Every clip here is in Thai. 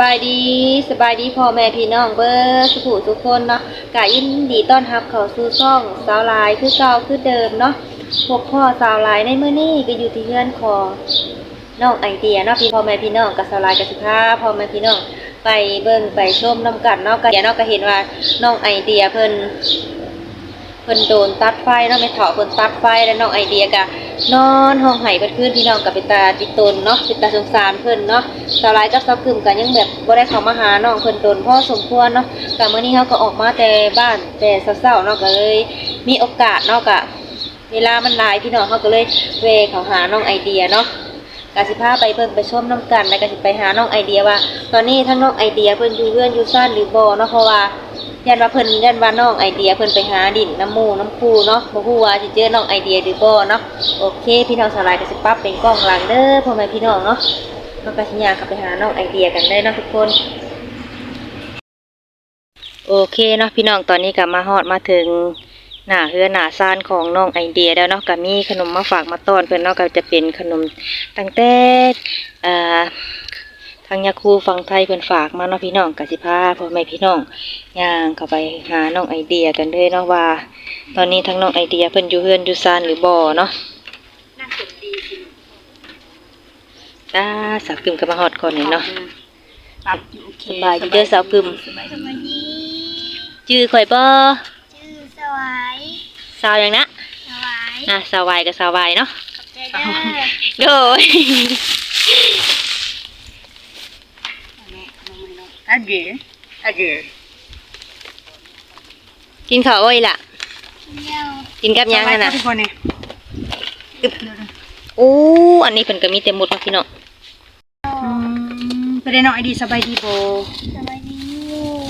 บายดีสบายดีพ่อแม่พี่น้องเบอร์สุขุทุกคนเนาะกะยินดีต้อนรับเข้าสู่ช่องสาวลายคือเก่าคือเดิมเนาะพวกพ่อสาวลายในเมื้อนี้ก็อยู่ที่เรือนของน้องไอเดียเนาะพี่พ่อแม่พี่น้องกับสาวลายกับสิพาพ่อแม่พี่น้องไปเบิ่งไปชมนํกันเนาะก็เดียเนาะก็เห็นว่าน้องไอเดียเพิ่นเพิ่นโดนตัดไฟเนาะไม่เถาะเพิ่นตัดไฟแล้วน้องไอเดียก็ นอนห้องไห้เพิ่นคืนพี่น้องก็เป็นตาติดตนเนาะเป็นตาสงสารเพิ่นเนาะสาวหลายกับสาวกึ่มก็ยังแบบบ่ได้เข้ามาหาน้องเพิ่นโดนพ่อสมควรเนาะก็มื้อนี้เฮาก็ออกมาแต่บ้านแต่เช้าๆเนาะก็เลย มีโอกาสเนาะก็เวลามันหลายพี่น้องเฮาก็เลยเวเขาหาน้องไอเดียเนาะก็สิพาไปเบิ่งไปชมน้ำกันแล้วก็สิไปหาน้องไอเดียว่า ตอนนี้ทั้งน้องไอเดียเพิ่นอยู่เรือนอยู่ซ่านหรือบ่เนาะเพราะว่า ยันว่าเพิ่นยันว่าน้องไอเดียเพิ่นไปหาดินน้ำมูน้ำคูเนาะบ่ฮู้ว่าสิเจอน้องไอเดียหรือบ่เนาะโอเค พี่น้องสลายก็สิปรับเป็นกล้องหลังเด้อพ่อแม่พี่น้องเนาะเราก็สิย่างกลับไปหาน้องไอเดียกันเลยเนาะทุกคนโอเคเนาะพี่น้องตอนนี้ก็มาฮอดมาถึงหน้าเฮือหน้าซ่านของน้องไอเดียแล้วเนาะก็มีขนมมาฝากมาต้อนเพิ่อนเนาะก็จะเป็นขนมตั้งแต่เอ่อ ทางยาคูฟังไทยเพิ่นฝากมาเนาะพี่น้องกสิพาพ่อแม่พี่น้องย่างเข้าไปหาน้องไอเดียกันเลยเนาะว่า ตอนนี้ทั้งน้องไอเดียเพิ่นอยู่เฮือนอยู่ซ่านหรือบ่เนาะนั่งสมดีสิตาสาวกึมก็มาฮอดก่อนนี่เนาะปรับโอเคสบายดีเด้อสาวกึมสบายสบายดีชื่อข่อยบ่ชื่อสวายสาวหยังนะสวายอะสาววายกับสาววายเนาะขอบใจเด้อโดย อะเดืออะเดือกินข้าวโอ้ยล่ะเที่ยวกินกับหยังนั่นน่ะทุกคนเนี่ยอู้อันนี้เพิ่นก็มีแต่หมดเนาะพี่น้องไปได้น้องไอดีสบายดีโบสบายดี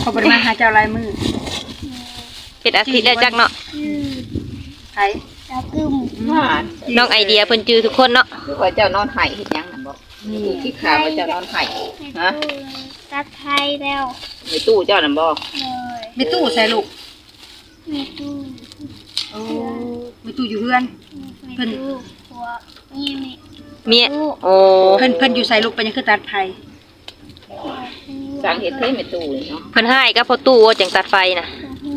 ขอบคุณมาหาเจ้าลายมือเป็นอาทิตย์แล้วจักเนาะชื่อใครดาวกึมน้องไอเดียเพิ่นจื้อทุกคนเนาะคือว่าเจ้านอนไห้เฮ็ดหยังน่ะบ่นี่ที่ขาว่าเจ้านอนไห้ในฮะ ตู้ตัดไทยแล้วในตู้เจ้าน่ะบ่เลยมีตู้ใส่ลูกมีตู้โอ้มีตู้อยู่เพื่อนมีเพิ่นตู้หัวมีมีเมียโอ้เพิ่นเพิ่นอยู่ใส่ลูกเป็นยังคือตัดไผ่สร้างเฮ็ดเท่ในตู้นี่เนาะเพิ่นให้กับพ่อตู้ว่าจังตัดไฟน่ะหู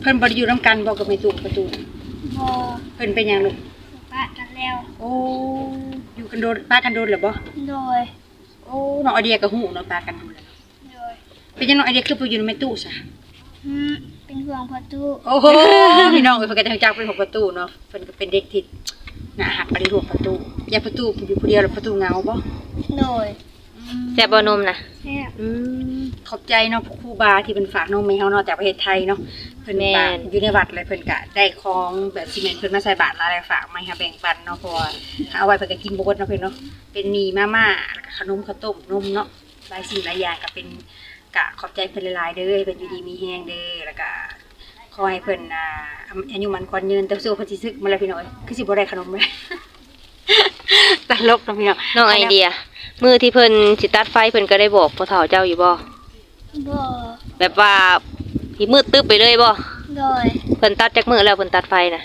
เพิ่นบ่ได้อยู่นํกันบ่กับมีตู้ประตูโบเพิ่นเป็นหยังลูกปะกันแล้ว โอ้อยู่กันโดนป้ากันโดนเหรอบ่โดยโอ้น้องไอเดียก็หูเนาะป้ากันโดนแล้วโดย เป็นยังน้องไอเดียคือไปอยู่ในตู้ซะหืมเป็นห่วงประตูโอ้โหพี่น้องเอ้ยเพิ่นก็จะจักเป็นของประตูเนาะเพิ่นก็เป็นเด็กที่น่าหักไปในรูปประตูอย่าประตูอยู่ผู้เดียวแล้วประตูเหงาบ่โดยแซ่บบ่นมน่ะแซ่บอืมขอบใจเนาะพวกครูบาที่เป็นฝากน้องแมวเนาะจากประเทศไทยเนาะเพิ่นแม่ฝากนอยู่ในวัดเลยเพิ่นก็ได้ของแบบซีเมนต์เพิ่นมาใส่บาตรแล้วอะไรฝากมาให้แบ่งปันเนาะเพราะว่าเอาไว้เพิ่นก็กินบ่หมดเนาะเพิ่นเนาะเป็นหมี่มาม่าแล้วก็ขนมข้าวต้มนมเนาะหลายสิ่งหลายอย่างก็เป็น กะขอบใจเพิ่นหลายๆเด้อให้เพิ่นอยู่ดีมีแฮงเด้อแล้วก็ขอให้เพิ่นอ่าอายุมันควันยืนแต่สู้เพิ่นสิซึกมาแล้วพี่น้อยคือสิบ่ได้ขนมเลยตลกเนาะพี่น้องน้องไอเดีย มือที่เพิ่นสิตัดไฟเพิ่นก็ได้บอกพ่อเฒ่าเจ้าอยู่บ่โบแบบว่าที่มืดตึ๊บไปเลยบ่โดยเพิ่นตัดจักมือแล้วเพิ่นตัดไฟน่ะ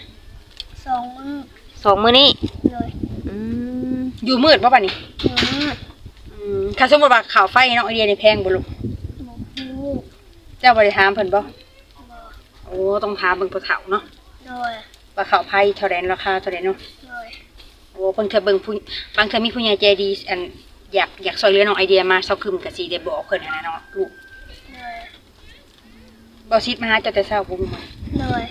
สองมือสองมื้อนี้โดยอืมอยู่มืดบ่บัดนี้หนึ่งมืออืมถ้าสมมุติว่าข่าวไฟน้องไอเดียนี่แพงบ่ลูกหมกหู เจ้าบ่ได้ถามเพิ่นบ่โบโอ้ต้องถามเบิ่งผู้เฒ่าเนาะโดยว่าข่าวไฟเท่าใดราคาเท่าใดเนาะโดยโอ้เพิ่นเธอเบิ่งผู้บางเทื่อมีผู้ใหญ่ใจดีอันอยากอยากช่วยเหลือน้องไอเดียมาเซาคึมก็สิได้บอกเพิ่นนั่นน่ะเนาะลูกโดยบ่ซิดมาหาเจ้าแต่เช้าบ่รู้มั้ยโดย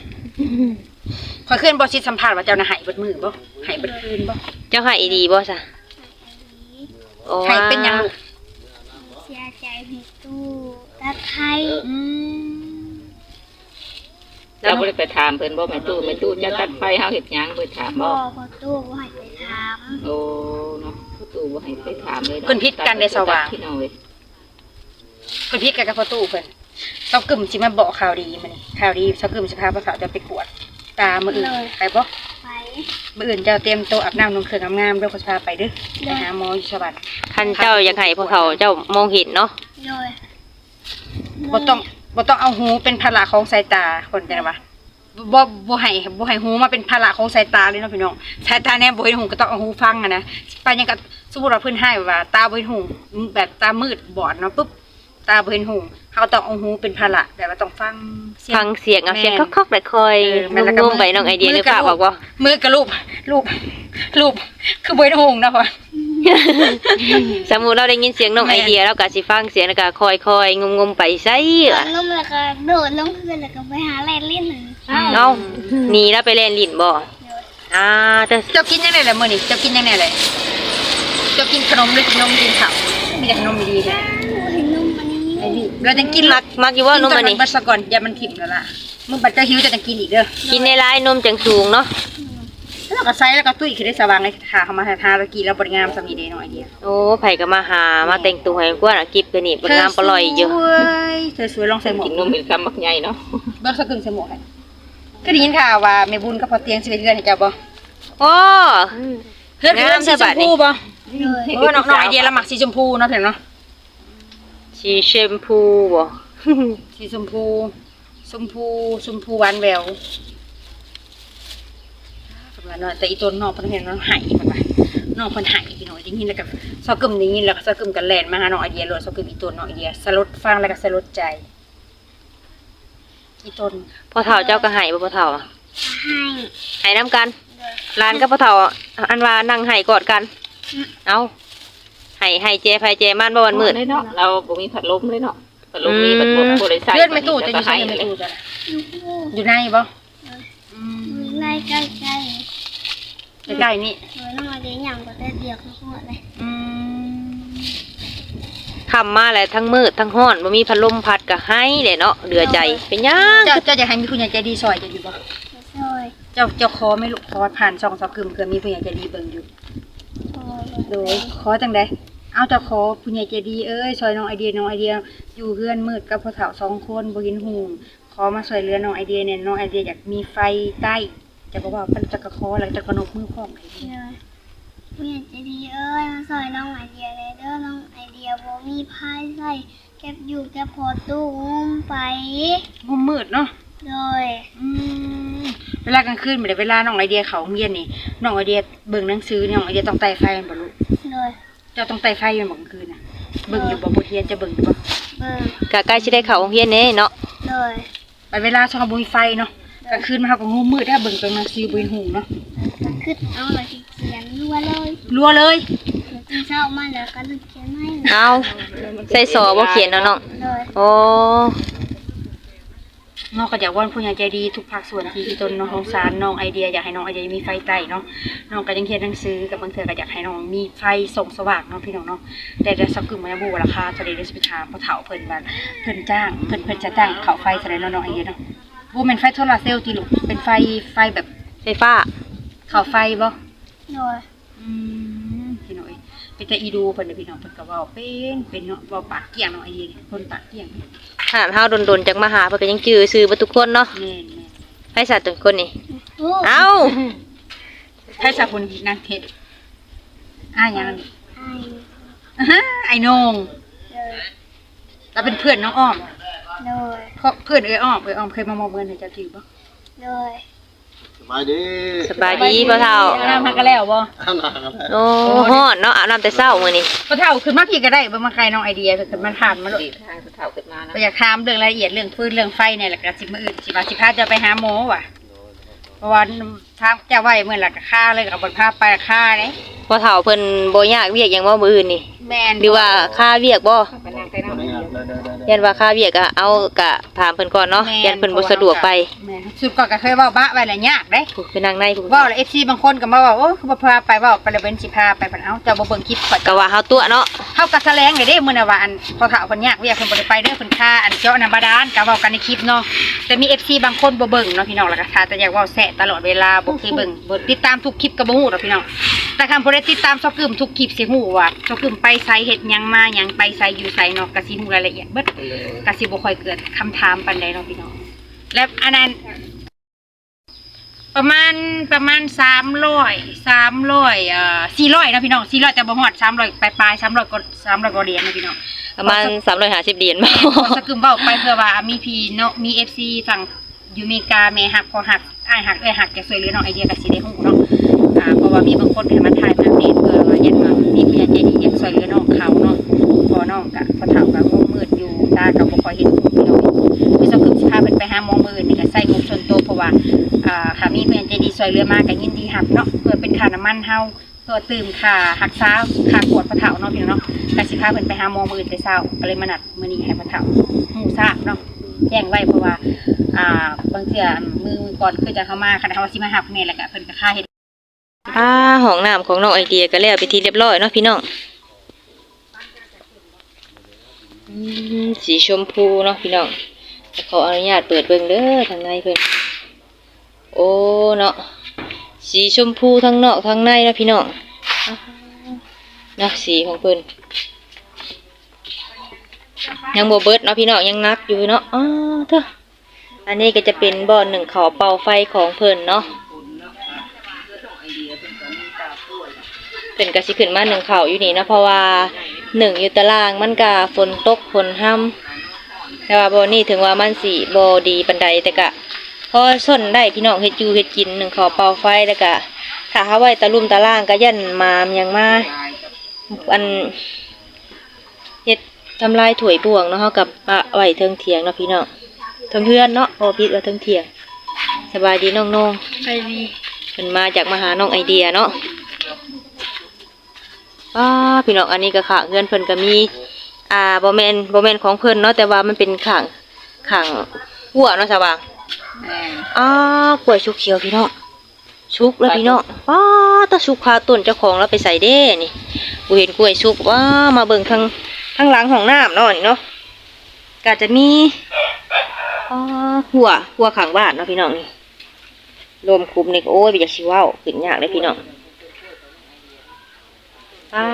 ข่อยขึ้นบ่ซิดสัมภาษณ์ว่าเจ้าน่ะให้เบิดมื้อบ่ให้เบิดคืนบ่เจ้าให้ดีบ่ซะโอ้ให้เป็นหยังลูกเสียใจผิดตู้ ตัดไทยอืมเจ้าบ่ได้ไปถามเพิ่นบ่แม่ตู้แม่ตู้จะตัดไฟเฮาเฮ็ดหยังบ่ได้ถามบบ่อพอตู้ว่าให้ไปถามโอ้เนาะประตูบ่ให้ไปถามเลยาะเพิ่นผิดกันได้สว่าง พี่น้องเอ้ยเพิ่นพิดกันกับประตูเพิ่นเซากึ่มสิมาบอกข่าวดีมื้อนี้ข่าวดีเซากึ่มสิพาพระสาวจะไปกวด ตามื้ออื่นไปบ่ไปมื้ออื่นเจ้าเตรียมตัวอาบน้ำนุ่งเครื่องงามๆเด้อเขาสิพาไปเด้อไปหาหมออยู่สวรรค์คันเจ้าอยากให้พ่อเฒ่าเจ้ามองเห็นเนาะโดย บ่ต้องบ่ต้องเอาหูเป็นภาระของสายตาคนจังว่าบ่บ่ให้บ่ให้หูมาเป็นภาระของสายตาเลยเนาะพี่น้องสายตาแน่บ่เห็นหูก็ต้องเอาหูฟังอะนะไปยังกับสมมุติว่าเพิ่นให้ว่า ตาบ่เห็นหูแบบตามืดบอดเนาะปุ๊บตาบ่เห็นหูเขาก็ต้องเอาหูเป็นภาระแบบว่าต้องฟังเสียฟังงเสียงเอาแม่นเสียงคอกๆแต่คอยเออแม่นแล้วก็งมๆไปน้องไอเดียมือนึกภาพกับออกบ่มือกับรูปรูปรูปคือบ่เห็นหูนะพ่อ สมมุติเราได้ยินเสียงน้องแม่ไอเดียเราก็สิฟังเสียงแล้วก็คอยๆงมๆไปไสตออะนลงแล้วก็โดดลงพื้นแล้วก็ไปหาแล่นลิ้นหนึ่งเอ้าหนีแล้วไปเล่นลิ้นบ่อ่าแต่เจ้ากินยังไงล่ะมื้อนี้เจ้ากินยังไงเลยเจ้ากินขนมหรือกินนมกินข้าวมีแต่ขนมดีๆเนี่ยเห็นนมอันนี้ไอ้นี่เราจะกินมักมักอยู่ว่านมอันนี้บัดซะก่อนอย่ามันถิ่มแล้วล่ะมึงบัดเจะหิวจะจะกินอีกเด้อกินในร้ายนมจังสูงเนาะ แล้วก็ใส่แล้วก็ตุ้ยคือได้สว่างเลยทาเข้ามาทาตะกี้แล้วบริงามสมีเดหน่อยเดียวโอ้ไผก็มาหามาแต่งตัวให้กวนอะกิบกันนี่บ่งามปล่อยอยู่เธสวยเธอสวยลองใส่หมวกกินนมเป็นคำบักใหญ่เนาะเบิ้งสะกึ่งใส่หมวกให้ก็ได้ยินข่าวว่าแม่บุญกับพ่อเตียงสิไปเรือนให้เจ้าบ่โอ้เพื่อนเพื่อนสีชมพูบ่เลยเออน้องน้องไอเดียละหมักสีชมพูเนาะเห็นเนาะสีแชมพูบ่สีชมพูชมพูชมพูหวานแหวว ประมาณนั้นแต่อีต้นน้องเพิ่นเห็นน้องไหายมันว่าน้องเพิ่นไหายพี่น้อยได้ยินแล้วก็ซอกกึมได้ยินแล้วก็ซอกกึมกันแล่นมาหาน้องไอเดียเลยซอกกึมอีต้นน้องไอเดียสลดฟังแล้วก็สลดใจ อีต้นพ่อเฒ่าเจ้าก็ให้บ่พ่อเฒ่าอะให้ให้นํกันหลานกับพ่อเฒ่าอันว่านั่งให้กอดกัน เอ้าให้ให้เจไผเจมันบ่วันมืดเลยเนาะเราบ่มีพัดลมเลยเนาะพัดลมมีพัดลมบ่ได้ใส่เพื่อนไม่ตู้จะอยู่ให้ใช่ไม่เลยตู้จะลูกโม่อยู่ในบ่อืมมือไล่ใกล้ใกล้ ใกล้ๆนี่ๆเหมือนน้องมาเลี้ยงอย่างก็ได้เดียวก็หมดเลยอืมค่ำมาแล้วทั้งมืดทั้งร้อนบ่มีพัดลมพัดก็ให้แหละเนาะเดือใจเป็นหยังเจ้าเจ้าอยากให้มีผู้ใหญ่ใจดีซอยจะอยู่บ่ซอยเจ้าเจ้าขอไหม่ลูกขอผ่านช่องสอบกึมเพื่อมีผู้ใหญ่ใจดีเบิ่งอยู่ซอยโดยขอจังไดเอาเจ้าขอผู้ใหญ่ใจดีเอ้ยซอยน้องไอเดียน้องไอเดียอยู่เฮือนมืดกับพ่อเฒ่าสองคนบ่เห็นหูขอมาช่วยเหลือน้องไอเดียเนี่ยน้องไอเดียอยากมีไฟใต้ จะบอกว่าเพิ่นจะกระขอแล้วจะกระนกมือพร้อมให้เลยผู้ใหญ่ใจดีเอ้ยมาซอยน้องไอเดียเลยเด้อน้องไอเดียบ่มีพายใส่เก็บอยู่แค่พอตู้งมไปงมมืดเนาะเลยอืมเวลากลางคืนไม่ได้เวลาน้องไอเดียเขาโรงเรียนนี่น้องไอเดียเบิ่งหนังสือนี่น้องไอเดียต้องไต่ไฟแม่นบ่ลูกเลยเจ้าต้องไต่ไฟแม่นบ่กลางคืนน่ะเบิ่งอยู่บ่บทเรียนจะเบิ่งอยู่บ่เบิ่งก็ใกล้สิได้เข้าโรงเรียนแน่เนาะเลยบัดเวลาช่องบ่มีไฟเนาะ กลางคืนมาเฮาก็งูมืดถ้าเบิ่งไปมาซีบ่เห็นหูเนาะก็ขึ้นเอาเลยสิเขียนรัวเลยรัวเลยเดี๋ยวตื่นเช้ามาแล้วก็ลืมเขียนให้เอาใส่สอบ่เขียนเนาะน้องเลยโอ้น้องก็อยากวอนผู้ใหญ่ใจดีทุกภาคส่วนที่ที่ตนน้องสงสารน้องไอเดียอยากให้น้องไอเดียมีไฟใต้เนาะน้องก็ยังเขียนหนังสือกับบางเทื่อก็อยากให้น้องมีไฟส่องสว่างเนาะพี่น้องเนาะแต่เดี๋ยวสักกึ่งมันจะบ่ว่าราคาเท่าใดเดี๋ยวสิไปถามพ่อเฒ่าเพิ่นว่าเพิ่นจ้างเพิ่นเพิ่นจะจ้างเขาไฟเท่าใดเนาะน้องไอเดียเนาะ บ่แม่นไฟโซลาร์เซลล์ติลูกเป็นไฟไฟแบบไฟฟ้า เขาไฟบ่เลยอืมพี่น้อยเป็นแต่อีดูเพิ่นเด้อพี่น้องเพิ่นก็เว้าเป็นเป็นเนาะเว้าปากเกี้ยงเนาะไอเดียคนปากเกี้ยงหานเฮาโดนๆจักมาหาเพิ่นก็ยังจื้อชื่อบ่ทุกคนเนาะแม่นแม่นให้สัตว์ทุกคนนี่ โอ้เอ้าใช่สาคนนางเทศอ้ายยังไอ้อ่าฮะไอ้โหนงเลยเราเป็นเพื่อนน้องอ้อม เลยเพราะเพื่อนเอ้ยอ้อมเอ้ยอ้อมเคยมามอบเงินให้เจ้าจือบ่เลยสบายดีสบายดีพ่อเฒ่าอาบน้ำพักกันแล้วบ่อาบน้ำกันแล้วโอ้ฮ้อนเนาะอาบน้ำแต่เช้ามื้อนี้พ่อเฒ่าขึ้นมาพี่ก็ได้เบ่มาใครน้องไอเดียเพิ่นขึ้นมาถามมาโลดดีทางสุดเท้าขึ้นมานะก็อยากถามเรื่องรายละเอียดเรื่องฟืนเรื่องไฟเนี่ยแหละก็สิมื้ออื่นสิว่าสิพาเจะไปหาหมอว่ะเพราะว่าทางเจ้าไว้มื้อละก็ค่าเลยก็บ่พาไปค่าเด้พ่อเฒ่าเพิ่นบ่ยากเวียกหยังบ่มื้ออื่นนี่ แม่นหรือว่าค่าเวียกบ่ไปนั่งไปนั่งได้ครับได้ได้ได้ยันว่าค่าเวียกก็เอากะถามเพิ่นก่อนเนาะยันเพิ่นบ่สะดวกไปแม่นสุดก่อนก็เคยเว้าบะไว้แล้วยากเด้ผู้ไปนั่งในผู้เว่าแล้วเอฟซีบางคนก็มาว่าโอ้คือบ่พาไปเว่าไปแล้วเป็นสิพาไปเพิ่นเอาเจ้าบ่เบิ่งคลิปก่อนก็ว่าเฮาตัวเนาะเฮาก็แสลงเลยเด้มื้อน่ะว่าอันพอเฒ่าเพิ่นยากเวียกเพิ่นบ่ได้ไปเด้อเพิ่นค่าอันเจาะน้ำบาดาลก็เว้ากันในคลิปเนาะแต่มี FC บางคนบ่เบิ่งเนาะพี่น้องแล้วก็ถ้าแต่อยากเว้าแซะตลอดเวลาบ่เคยเบิ่งบ่ติดตามทุกคลิปก็บ่ฮู้ดอกพี่น้องแต่คันบ่ได้ติดตามซอกกึมทุกคลิปสิฮู้ว่าซอกกึมไปไสเฮ็ดหยังมาหยังไปไสอยู่ไสเนาะก็สิฮู้รายละเอียดเบิดก็สิบ่ค่อยเกิดคำถามปานใดเนาะพี่น้องและอันนั้นประมาณประมาณสามร้อยสามร้อยเอ่อสี่ร้อยนะพี่น้องสี่ร้อยแต่บ่ฮอดสามร้อยปลายๆสามร้อยก็สามร้อยกว่าเหรียญนะพี่น้องประมาณ350เหรียญบ่พอสกึมเบ้าไปเพื่อว่ามีพี่เนาะมีเอฟซีฝั่งอยูเมริกาแม่หักพอหักอ้ายหักเอ้ยหักจะสวยเหลือน้องไอเดียกับสีได้ฮู้เนาะอ่าเพราะว่ามีบางคนที่มาถ่ายมาเดทเพื่อว่ายันว่ามีผู้ใหญ่ใจดีอยากส วยเหลือน้องเขาเนาะพอน้องกะพอเฒ่ากับงมมืดอยู่ตาก็บ่คอยเห็นพี่น้องคือสักคือพาเพิ่นไปหาหมอมื้อนี่ก็ใช้งบส่วนตัวเพราะว่าอ่าถ้ามีเพิ่นใจดีช่วยเหลือมาก็ยินดีรับเนาะเพื่อเป็นค่าน้ำมันเฮาเพื่อตื่มค่ารักษาค่ากวดพระเฒ่าเนาะพี่น้องเนาะกสิพาเพิ่นไปหาหมอมื้อแต่เช้าก็เลยมานัดมื้อนี้ให้พระเฒ่าฮู้ทราบเนาะแจ้งไว้เพราะว่า อ่าบางเทื่อมือก่อนคือจะเข้ามาคันเขาว่าสิมาหับแม่แล้วก็เพิ่นก็ค่าเฮ็ดอ่าห้องน้ำของน้องไอเดียก็แล้วไปทีเรียบร้อยเนาะพี่น้องอืม สีชมพูเนาะพี่น้องขออนุญาตเปิดเบิ่งเด้อทางในเพิ่นโอ้เนาะสีชมพูทั้งนอกทั้งในนะพี่น้องเนาะสีของเพิ่นยังบ่เบิดเนาะพี่น้องยังนักอยู่เนาะอ้าวเถอะอันนี้ก็จะเป็นบ่อนหนึ่งเขาเป่าไฟของเพิ่นเนาะ เป็นกะสิขึ้นมาหนึ่งเข่าอยู่นี่เนาะเพราะว่าหนึ่งอยู่ตารางมันกะฝนตกฝนห้ำแต่ว่าบนี่ถึงว่ามันสีบดีปันใดแต่กะพอส้นได้พี่น้องเฮ็ดอยู่เฮ็ดกินหนึ่งเข่าเป่าไฟแล้วกะถ้าหาไว้ตะลุ่มตารางก็ยันมามยังมาอันเฮ็ดทำลายถ้วยบวงเนาะเฮากับปะไว้เทิงเถียงเนาะพี่น้องเทิงเฮือนเนาะพอพิดว่าเทิงเถียง สบายดีน้องๆไปดีเป็นมาจากมาหาน้องไอเดียเนาะ ป้าพี่น้องอันนี้ก็ค่ะเงินเพิ่นก็มีอ่าบ่แมนบ่แมนของเพิ่นเนาะแต่ว่ามันเป็นข่างข่างหัวเนาะสว่างอ้ากล้วยชุกเขียวพี่น้องชุกแล้วพี่น้องป้าตะชุกคาต้นเจ้าของแล้วไปใส่เด้นี่กูเห็นกล้วยชุกว้ามาเบิ่งทางทางหลังของน้ำเนาะนี่เนาะก็จะมีอ่าหัวหัวข้างบ้านเนาะพี่น้องนี่รวมคุมนี่ก็โอ้ยไปจากชิเว้าขึ้นยากเลยพี่น้อง อ่า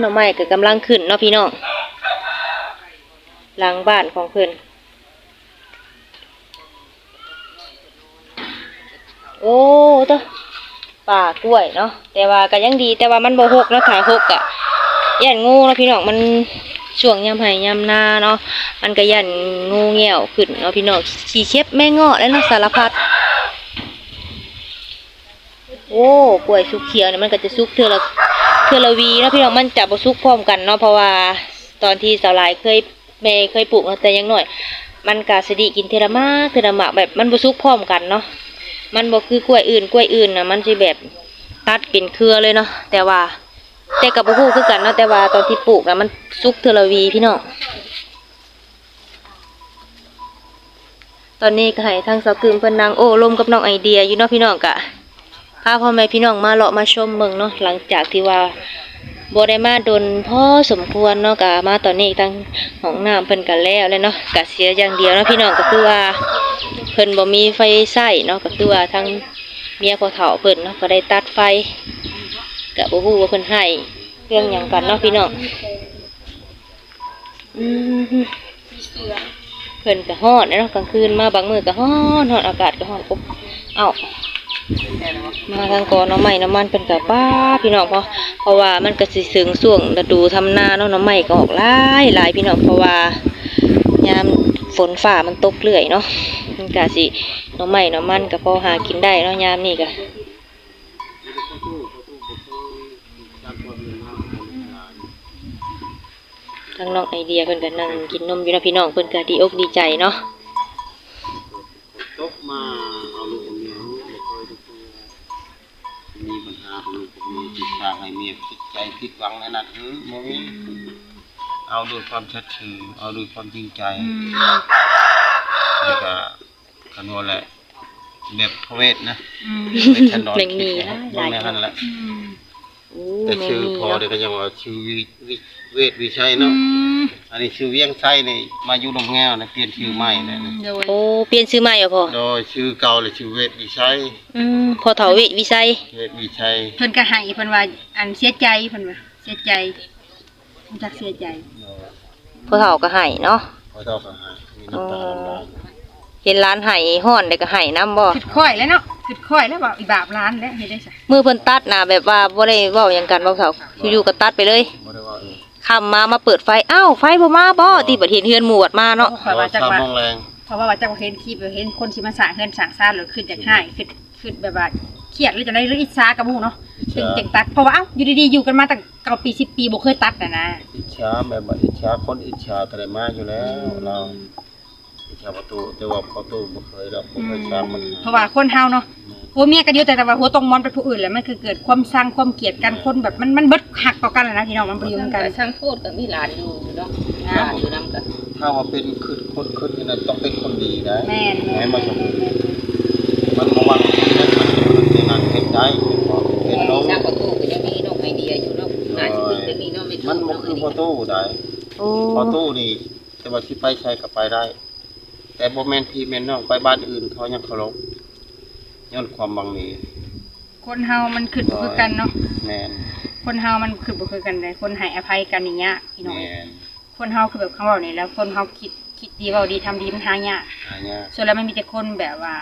หน่อไม้ก็กำลังขึ้นเนาะพี่น้องหลังบ้านของเพิ่นโอ้ตัวป่ากล้วยเนาะแต่ว่าก็ยังดีแต่ว่ามันบ่หกเนาะถ้าหกอะยันงูเนาะพี่น้องมันช่วงยามไห้ยามนาเนาะมันก็ยันงูเงี้ยวขึ้นเนาะพี่น้องขี้เข็บแม่งอแล้วเนาะสารพัดโอ้กล้วยสุกเขียวเนี่ยมันก็จะสุกเทือละ เทือละวีเนาะพี่น้องมันจะบสุกพร้อมกันเนาะเพราะว่าตอนที่สาวลายเคยแม่เคยปลูกแต่ยังหน้อย มันกาสดีกินเทอละมาเทอละมาแบบมันบสุกพร้อมกันเนาะมันบ่คือกล้วยอื่นกล้วยอื่นนะมันสิแบบตัดเป็นเครือเลยเนาะแต่ว่าแต่กับบ่ฮู้คือกันเนาะแต่ว่าตอนที่ปลูกอะมันสุกเทอละวีพี่น้องตอนนี้ก็ให้ทางสาวกึมเพิ่นนางโอ้ลมกับน้องไอเดียอยู่เนาะพี่น้องกะ พาพ่อแม่พี่น้องมาเลาะมาชมเมืองเนาะหลังจากที่ว่าบได้มาดนพ่อสมควรเนาะกะมาตอนนี้ทางห้องน้ำเพิ่นกันแล้วเลยเนาะกะเสียอย่างเดียวเนาะพี่น้องก็คือว่าเพิ่นบ่มีไฟใช้เนาะก็คือว่าทางเมียพ่อเฒ่าเพิ่นเนาะก็ได้ตัดไฟก็บ่ฮู้ว่าเพิ่นให้เรื่องหยังกันเนาะพี่น้องอืมเพิ่นก็ฮ้อนเนาะกลางคืนมาบางมื้อก็ฮ้อนฮ้อนอากาศก็ฮ้อนอบเอ้า มาทางกอน้ำใหม่น้ำมันเป็นกับป้าพี่น้องเพราะเพราะว่ามันก็สิสึงส่วงฤดูทำนาเนาะน้ำใหม่ก็ออกหลายหลายพี่น้องเพราะว่ายามฝนฝ่ามันตกเรื่อยเนาะมันก็สิน้ำใหม่น้ำมันก็พอหากินได้เนาะยามนี้ก็ทางน้องไอเดียเพิ่นก็นั่งกินนมอยู่นะพี่น้องเพิ่นก็ดีอกดีใจเนาะตกมา ของลูกกับเมียจิตใจให้เมียจิตใจผิดหวังในนั้นหือโมมีเอาด้วยความชัดเจนเอาด้วยความจริงใจแล้วก็คันว่าแหละแบบพระเวทนะเป็นฉันนอนแมงมีคิดนะนะหลายในนั้นแหละโอ้แต่แมงชื่อมีพอเนาะเดี๋ยวก็ยังว่าชื่อวิวิเวทวิชัยเนาะ อันนี้ชื่อเวียงไส้นี่มาอยู่ลมแง่วนะเปลี่ยนชื่อใหม่นะโดยโอ้เปลี่ยนชื่อใหม่เหรอพ่อโดยชื่อเก่าเลยชื่อเวทวิชัยอืมพอเถาวิวิไซเวทวิชัยเพิ่นก็ให้เพิ่นว่าอันเสียใจเพิ่นว่าเสียใจรู้จักเสียใจพอเถาก็ไห้เนาะพอเท่ากับหายมีน้ำตาลำลายเห็นร้านไห้ห้อนเด็กก็ไห้น้ำบ่คิดค่อยแล้วเนาะคิดค่อยแล้วว่าอีบาปล้านแล้วเฮ็ดได้ซะมือเพิ่นตัดนะแบบว่าบ่ได้เว้าหยังกันบ่เฒ่าอยู่ๆก็ตัดไปเลยบ่ได้ว่าเออ ค่ำมามาเปิดไฟอ้าวไฟบ่มาบ่ที่บัดเห็นเฮือนหมวดมาเนาะค่อยว่าจักสามว่าโมงแรงเพราะว่าว่าจักว่าเห็นคลิปเห็นคนสิมาสร้างเฮือนสร้างซ่านหรือขึ้นจากห้ายขึ้นขึ้นแบบว่าเครียดหรือจะได้หรืออิจฉากับหมู่เนาะถึงจังตัดเพราะว่าเอ้าอยู่ดีๆอยู่กันมาตั้งเก้าปี10ปีบ่เคยตัดน่ะนะอิจฉาแบบว่าอิจฉาคนอิจฉาแต่ได้มาอยู่แล้วเราอิจฉาประตูแต่ว่าประตูบ่เคยดอกบ่เคยสร้างมันเพราะว่าคนเฮาเนาะ หัวเมียกันอยู่แต่แต่ว่าหัวตรงมอนไปผู้อื่นแล้วมันคือเกิดความสร้างความเกลียดกันคนแบบมันมันเบิดหักต่อกันแหละนะพี่น้องมันบ่อยู่เหมือนกันแต่ช่างโคตรก็มีหลานอยู่เนาะหลานอยู่นำกันถ้าว่าเป็นคือคนคนนี่นะต้องเป็นคนดีนะแม่นให้มาสมมันบ่ว่ามันเป็นงานเฮ็ดได้เป็นน้องช่างประตูก็ยังมีน้องไอเดียอยู่เนาะน่าสิเป็นจะมีน้องไม่มันบ่คือประตูได้โอ้ประตูนี่แต่ว่าที่ไปใช้ก็ไปได้ แต่บ่แม่นพี่แม่นน้องไปบ้านอื่นเขายังเคารพ ย้อนความบังนี้คนเฮามันขึ้นบ่คือกันเนาะแม่นคนเฮามันขึ้นบ่คือกันเลยคนให้อภัยกันอย่างเงี้ยพี่น้องแม่นคนเฮาคือแบบเขาบอกนี่แล้ว คนเฮาคิดคิดดีเว้าดีทำดีมันหายากหายาก ส่วนแล้วมันมีแต่คนแบบว่า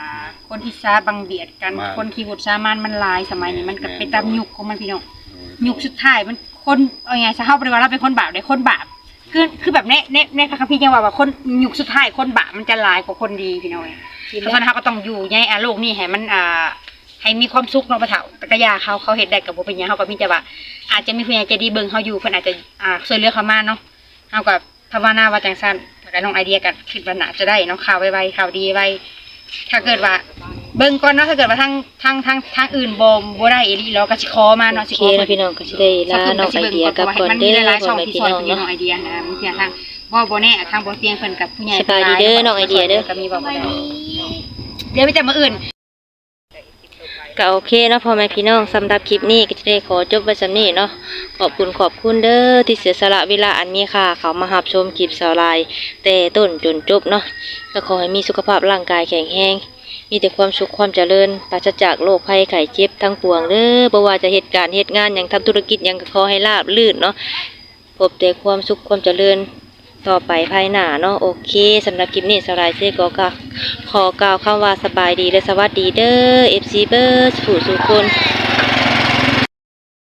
คนอิจฉาบังเบียดกัน มากคนขี้บุญสามานมันหลายสมัยนี้มันก็แม่นเป็นตามยุคของมันพี่น้อง ยุคสุดท้ายมันคนเอาไงจะเฮาบ่ได้ว่าเราเป็นคนบาปได้คนบาปคือคือแบบในในในคัมภีร์ยังว่าว่าคนยุคสุดท้ายคนบาปมันจะหลายกว่าคนดีพี่น้องเพราะฉะนั้นเฮาก็ต้องอยู่ในอ่าโลกนี้ให้มันอ่าให้มีความสุขเนาะปะเฒ่าแต่ก็อยาเขาเขาเฮ็ดได้กับบ่เป็นหยังเฮาก็มีแต่ว่าอาจจะมีผู้ใหญ่ใจดีเบิ่งเฮาอยู่เพิ่นอาจจะอ่าช่วยเหลือเขามาเนาะเฮาก็ภาวนาว่าจังซั่นแต่ก็น้องไอเดียก็คิดว่าน่าจะได้เนาะข่าวไวๆข่าวดีไวถ้าเกิดว่าเบิ่งก่อนเนาะถ้าเกิดว่าทางทางทางทางอื่นบ่บ่ได้อีหลีเราก็สิขอมาเนาะโอสิเคขอนะพี่น้องก็สิได้ลาน้องไอเดียกลับก่อนมันเด้มีอหลายๆพ่ช่อองแม่ที่พี่ซอยน้องพี่น้เนาะองไอเดียนะมีเพียงทาง บ่บ่แน่ทางบ่เตียงเพิ่นกับผู้ใหญ่สบายดีเด้อน้องไอเดียเด้อ ก็มีบ่ไปบ่ได้ดีเดี๋ยวมีแต่มื้ออื่นก็โอเคเนาะพ่อแม่พี่น้องสำหรับคลิปนี้ก็จะได้ขอจบไว้สำนี้เนาะขอบคุณขอบคุณเด้อที่เสียสละเวลาอันมีค่าเขามาหับชมคลิปสาวลายแต่ต้นจนจบเนาะก็ขอให้มีสุขภาพร่างกายแข็งแรงมีแต่ความสุขความเจริญปราศจากโรคภัยไข้เจ็บทั้งปวงเด้อบ่ว่าจะเหตุการณ์เหตุงานอย่างทำธุรกิจหยังก็ขอให้ราบรื่นเนาะพบแต่ความสุขความเจริญ ต่อไปภายหน้าเนาะโอเคสำหรับคลิปนี้สลายเซก็ขอกล่าวคำว่าสบายดีและสวัสดีเด้อฟซีเบิร์ดสู่สุคน